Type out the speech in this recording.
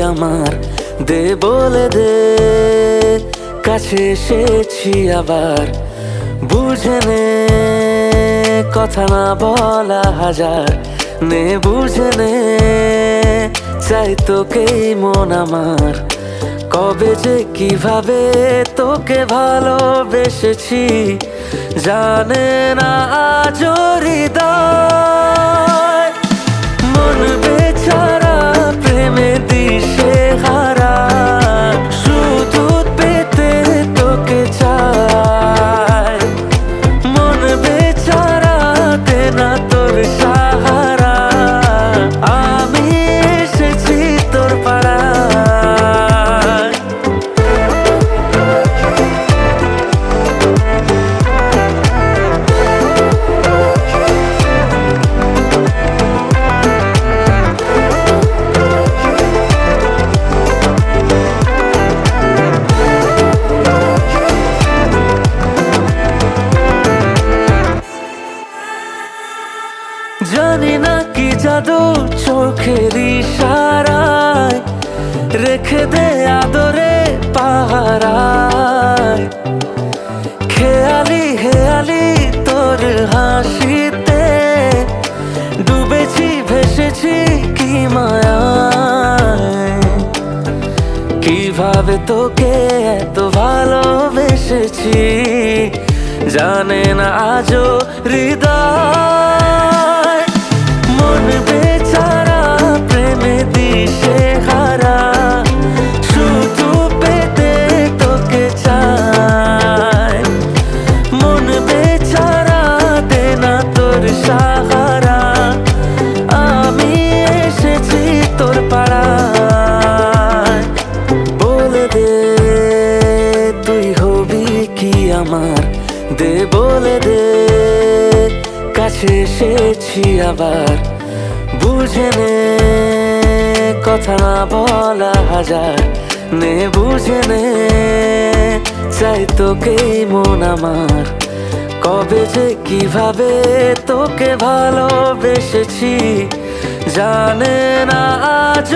আমার, দে বলে দে। কাছে এসেছি আবার, বুঝে নে। কথা না বলা হাজার, নে বুঝে নে। চাই তোকেই মন আমার, কবে যে কীভাবে তোকে ভালোবেসেছি, জানে না হৃদয়। জানি না কি জাদু চোখের ইশারায় রেখে দে আদরে পাহারায়। খেয়ালি, হেয়ালি তোর হাসিতে। ডুবেছি, ভেসেছি কি মায়ায়। কীভাবে তোকে এত ভালোবেসেছি? জানে না আজও হৃদয়। দে, তুই হবি কি আমার? দে বলে দে, কাছে এসেছি আবার। বুঝে নে, কথা না বলা হাজার। নে, বুঝে নে, চাই তোকেই মন আমার। কবে যে কীভাবে তোকে ভালোবেসেছি, জানে না আজ